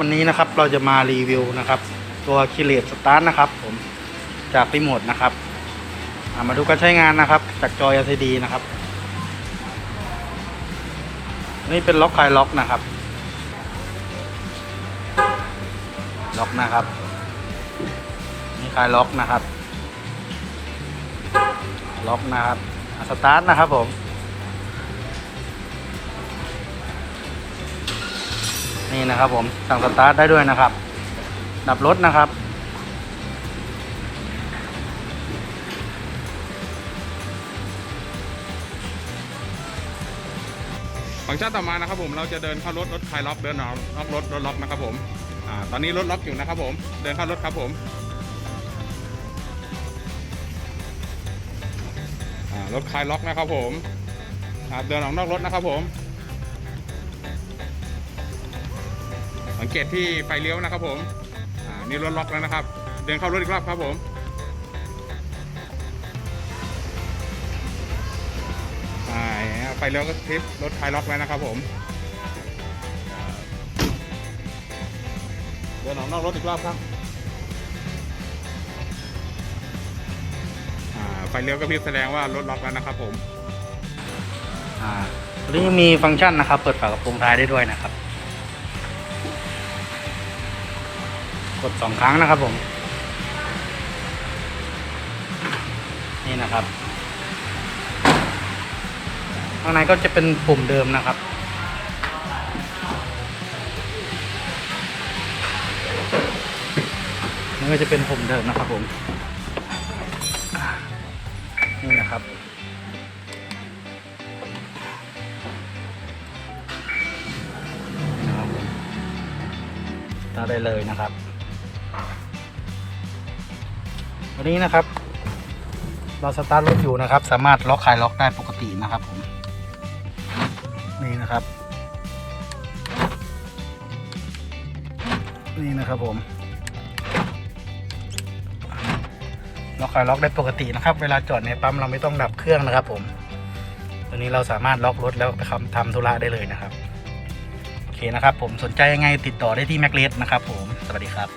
วันนี้นะครับเราจะมารีวิวนะครับ ตัวคิเลตสตาร์ทนะครับผมจากรีโมทนะครับามาดูการใช้งานนะครับ จากจอ LCD นะครับ นี่เป็นล็อกคลายล็อกนะครับ ล็อกนะครับ นี่คลายล็อกนะครับ ล็อกนะครับสตาร์ทนะครับผม นี่นะครับผมสั่งสตาร์ทได้ด้วยนะครับ ดับรถนะครับ ฟังก์ชันต่อมานะครับผมเราจะเดินเข้ารถรถคลายล็อกเดินออกนอกรถรถล็อกนะครับผมอ่าตอนนี้รถล็อกอยู่นะครับผม เดินเข้ารถครับผมอ่ารถคลายล็อกนะครับผมอ่าเดินออกนอกรถนะครับผม สังเกตที่ไฟเลี้ยวนะครับผมอ่านี่รถล็อกแล้วนะครับ เดินเข้ารถอีกรอบครับผมไฟเลี้ยวก็คลิปรถคลายล็อกแล้วนะครับผม เดินออกนอกรถอีกรอบครับอ่าไฟเลี้ยวกระพริบแสดงว่ารถล็อกแล้วนะครับผม อ่าตัวนี้ยังมีฟังก์ชันนะครับ เปิดฝากระโปรงท้ายได้ด้วยนะครับ กดสองครั้งนะครับผม นี่นะครับ ข้างในก็จะเป็นปุ่มเดิมนะครับนี่ก็จะเป็นปุ่มเดิมนะครับผม นี่นะครับได้เลยนะครับ วันนี้นะครับ เราสตาร์ทรถอยู่นะครับ สามารถล็อกคลายล็อกได้ปกตินะครับผมนี่นะครับ นี่นะครับผมล็อกคลายล็อกได้ปกตินะครับ เวลาจอดในปั๊มเราไม่ต้องดับเครื่องนะครับ ผมตัวนี้เราสามารถล็อกรถแล้วไปทำทำธุระได้เลยนะครับโอเคนะครับ ผมสนใจยังไงติดต่อได้ที่แม็กเลสนะครับ ผมสวัสดีครับ